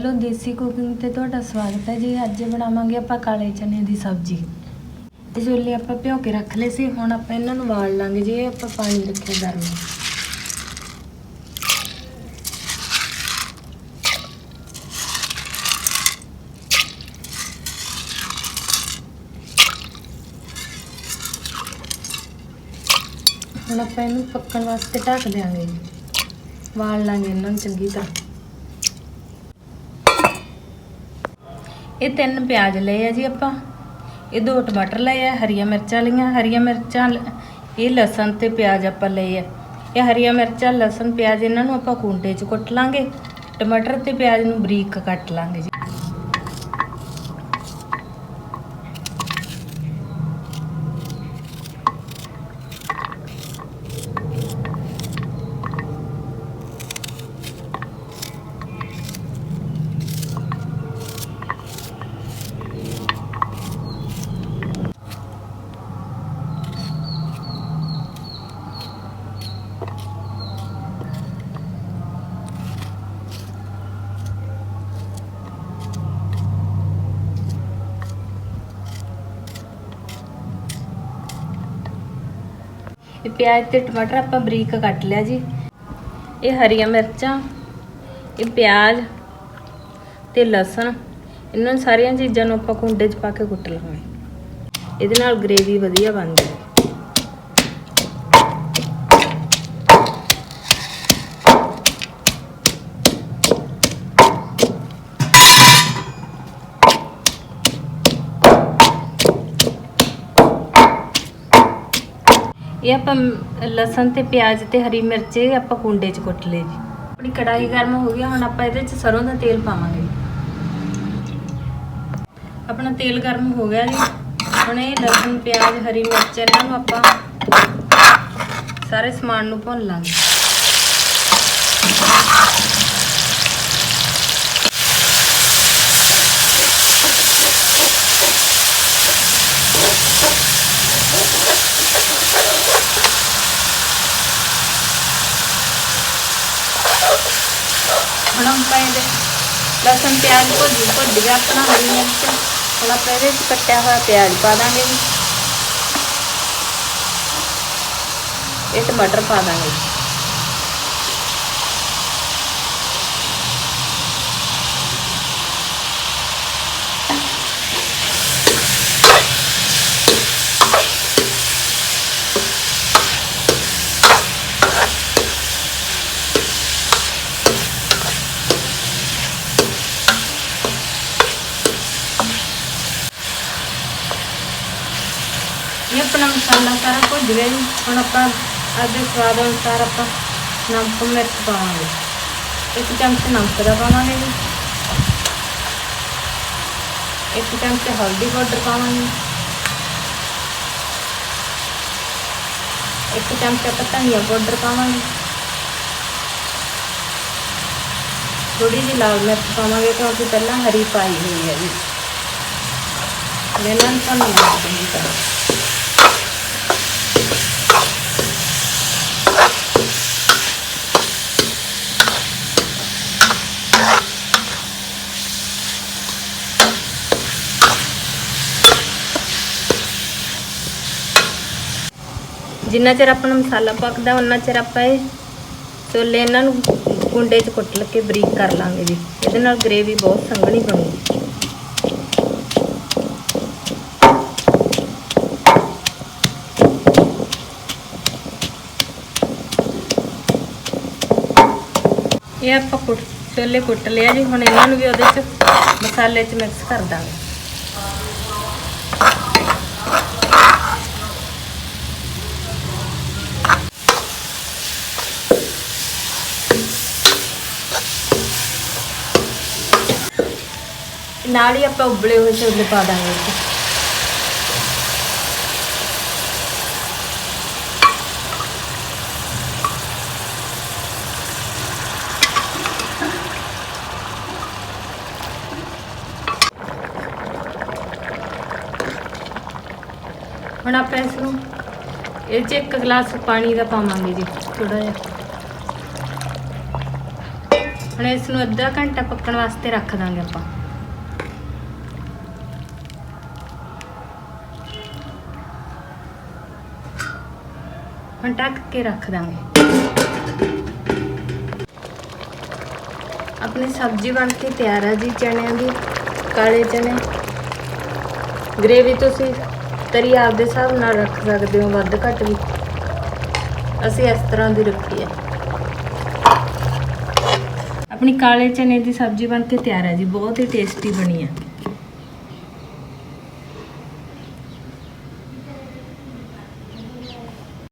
Hello ਦੇਸੀ cooking ਤੇ ਤੁਹਾਡਾ ਸਵਾਗਤ ਹੈ ਜੀ। ਅੱਜ ਬਣਾਵਾਂਗੇ ਆਪਾਂ ਕਾਲੇ ਚਨੇ ਦੀ ਸਬਜ਼ੀ। ਤੇ ਛੋਲੇ ਆਪਾਂ ਭਿਓ ਕੇ ਰੱਖ ਲਏ ਸੀ। ਹੁਣ ਆਪਾਂ ਇਹਨਾਂ ਨੂੰ ਵਾਲ ਲਾਂਗੇ ਜੀ। ਆਪਾਂ ਪਾਣੀ ਰੱਖਿਆ ਗਰਮ। ਹੁਣ ਆਪਾਂ ਇਹਨੂੰ ਪੱਕਣ ਵਾਸਤੇ ਢੱਕ ਦਿਆਂਗੇ। ਜੀ ਵਾਲ ਲਾਂਗੇ ਇਹਨਾਂ ਨੂੰ ਚੰਗੀ ਤਰ੍ਹਾਂ। ਇਹ ਤਿੰਨ ਪਿਆਜ਼ ਲਏ ਆ ਜੀ ਆਪਾਂ। ਇਹ ਦੋ ਟਮਾਟਰ ਲਏ ਆ, ਹਰੀਆਂ ਮਿਰਚਾਂ ਲਈਆਂ। ਹਰੀਆਂ ਮਿਰਚਾਂ ਲ- ਇਹ ਲਸਣ ਤੇ ਪਿਆਜ਼ ਆਪਾਂ ਲਏ ਆ। ਇਹ ਹਰੀਆਂ ਮਿਰਚਾਂ, ਲਸਣ, ਪਿਆਜ਼ ਇਹਨਾਂ ਨੂੰ ਆਪਾਂ ਕੁੰਡੇ 'ਚ ਕੁੱਟ ਲਾਂਗੇ। ਟਮਾਟਰ ਤੇ ਪਿਆਜ਼ ਨੂੰ ਬਰੀਕ ਕੱਟ ਲਾਂਗੇ ਜੀ। ਇਹ ਪਿਆਜ਼ ਤੇ ਟਮਾਟਰ ਆਪਾਂ ਬਰੀਕ ਕੱਟ ਲਿਆ ਜੀ। ਇਹ ਹਰੀਆਂ ਮਿਰਚਾਂ, ਇਹ ਪਿਆਜ਼ ਤੇ ਲਸਣ, ਇਹਨਾਂ ਸਾਰੀਆਂ ਚੀਜ਼ਾਂ ਨੂੰ ਆਪਾਂ ਕੁੰਡੇ 'ਚ ਪਾ ਕੇ ਕੁੱਟ ਲਵਾਂਗੇ। ਇਹਦੇ ਨਾਲ ਗ੍ਰੇਵੀ ਵਧੀਆ ਬਣਦੀ ਹੈ। ਇਹ ਆਪਾਂ ਲਸਣ ਤੇ ਪਿਆਜ਼ ਤੇ ਹਰੀ ਮਿਰਚ ਇਹ ਆਪਾਂ ਕੁੰਡੇ 'ਚ ਕੁੱਟ ਲਏ ਜੀ। ਆਪਣੀ ਕੜਾਹੀ ਗਰਮ ਹੋ ਗਈ ਹੁਣ ਆਪਾਂ ਇਹਦੇ 'ਚ ਸਰੋਂ ਦਾ ਤੇਲ ਪਾਵਾਂਗੇ। ਆਪਣਾ ਤੇਲ ਗਰਮ ਹੋ ਗਿਆ ਜੀ। ਹੁਣ ਇਹ ਲਸਣ, ਪਿਆਜ਼, ਹਰੀ ਮਿਰਚ, ਇਹਨਾਂ ਨੂੰ ਆਪਾਂ ਸਾਰੇ ਸਮਾਨ ਨੂੰ ਭੁੰਨ ਲਾਂਗੇ। ਹੁਣ ਆਪਾਂ ਲਸਣ, ਪਿਆਜ਼ ਭੁੱਜ ਭੁੱਜ ਗਿਆ ਆਪਣਾ ਹਰੀ ਮਿਰਚ। ਹੁਣ ਆਪਾਂ ਇਹਦੇ ਵਿੱਚ ਕੱਟਿਆ ਹੋਇਆ ਪਿਆਜ਼ ਪਾ ਦਾਂਗੇ ਜੀ। ਇਹ ਟਮਾਟਰ ਪਾ ਦਾਂਗੇ ਇਹ ਆਪਣਾ ਮਸਾਲਾ ਸਾਰਾ ਭੁੱਜ ਗਿਆ ਜੀ ਹੁਣ ਆਪਾਂ ਆਪਦੇ ਸਵਾਦ ਅਨੁਸਾਰ ਆਪਾਂ ਨਮਕ ਮਿਰਚ ਪਾਵਾਂਗੇ। ਇੱਕ ਚਮਚ ਨਮਕ ਦਾ ਪਾਵਾਂਗੇ ਜੀ। ਇੱਕ ਚਮਚ ਹਲਦੀ ਪਾਊਡਰ ਪਾਵਾਂਗੇ। ਇੱਕ ਚਮਚ ਆਪਾਂ ਧਨੀਆ ਪਾਊਡਰ ਪਾਵਾਂਗੇ। ਥੋੜੀ ਜਿਹੀ ਲਾਲ ਮਿਰਚ ਪਾਵਾਂਗੇ ਕਿਉਂਕਿ ਪਹਿਲਾਂ ਹਰੀ ਪਾਈ ਹੋਈ ਹੈ ਜੀ। ਇਹਨਾਂ ਨੂੰ ਤੁਹਾਨੂੰ ਚੰਗੀ ਤਰ੍ਹਾਂ। ਜਿੰਨਾ ਚਿਰ ਆਪਣਾ ਮਸਾਲਾ ਪੱਕਦਾ ਉਹਨਾਂ ਚਿਰ ਆਪਾਂ ਇਹ ਛੋਲੇ ਇਹਨਾਂ ਨੂੰ ਕੁੰਡੇ 'ਚ ਕੁੱਟ ਕੇ ਬਰੀਕ ਕਰ ਲਾਂਗੇ ਜੀ। ਇਹਦੇ ਨਾਲ ਗ੍ਰੇਵੀ ਬਹੁਤ ਸੰਘਣੀ ਬਣੂਗੀ। ਇਹ ਆਪਾਂ ਕੁੱਟ ਛੋਲੇ ਕੁੱਟ ਲਿਆ ਜੀ, ਹੁਣ ਇਹਨਾਂ ਨੂੰ ਵੀ ਉਹਦੇ 'ਚ ਮਸਾਲੇ 'ਚ ਮਿਕਸ ਕਰ ਦਾਂਗੇ। ਨਾਲ ਹੀ ਆਪਾਂ ਉਬਲੇ ਹੋਏ ਛੋਲੇ ਪਾ ਦਾਂਗੇ ਇਹਦੇ ਹੁਣ ਆਪਾਂ ਇਸ ਨੂੰ ਇਹ 'ਚ ਇੱਕ ਗਲਾਸ ਪਾਣੀ ਦਾ ਪਾਵਾਂਗੇ ਜੀ ਥੋੜਾ ਜਿਹਾ। ਹੁਣ ਇਸ ਨੂੰ ਅੱਧਾ ਘੰਟਾ ਪੱਕਣ ਵਾਸਤੇ ਰੱਖ ਦਾਂਗੇ ਆਪਾਂ। ਹੁਣ ਢੱਕ ਕੇ ਰੱਖ ਦਾਂਗੇ। ਆਪਣੀ ਸਬਜ਼ੀ ਬਣ ਕੇ ਤਿਆਰ ਹੈ ਜੀ, ਚਣਿਆਂ ਦੀ, ਕਾਲੇ ਚਨੇ ਗ੍ਰੇਵੀ ਤੁਸੀਂ ਤਰੀ ਆਪਦੇ ਹਿਸਾਬ ਨਾਲ ਰੱਖ ਸਕਦੇ ਹੋ, ਵੱਧ ਘੱਟ ਵੀ। ਅਸੀਂ ਇਸ ਤਰ੍ਹਾਂ ਦੀ ਰੱਖੀ ਹੈ ਆਪਣੀ ਕਾਲੇ ਚਨੇ ਦੀ ਸਬਜ਼ੀ ਬਣ ਕੇ ਤਿਆਰ ਹੈ ਜੀ, ਬਹੁਤ ਹੀ ਟੇਸਟੀ ਬਣੀ ਹੈ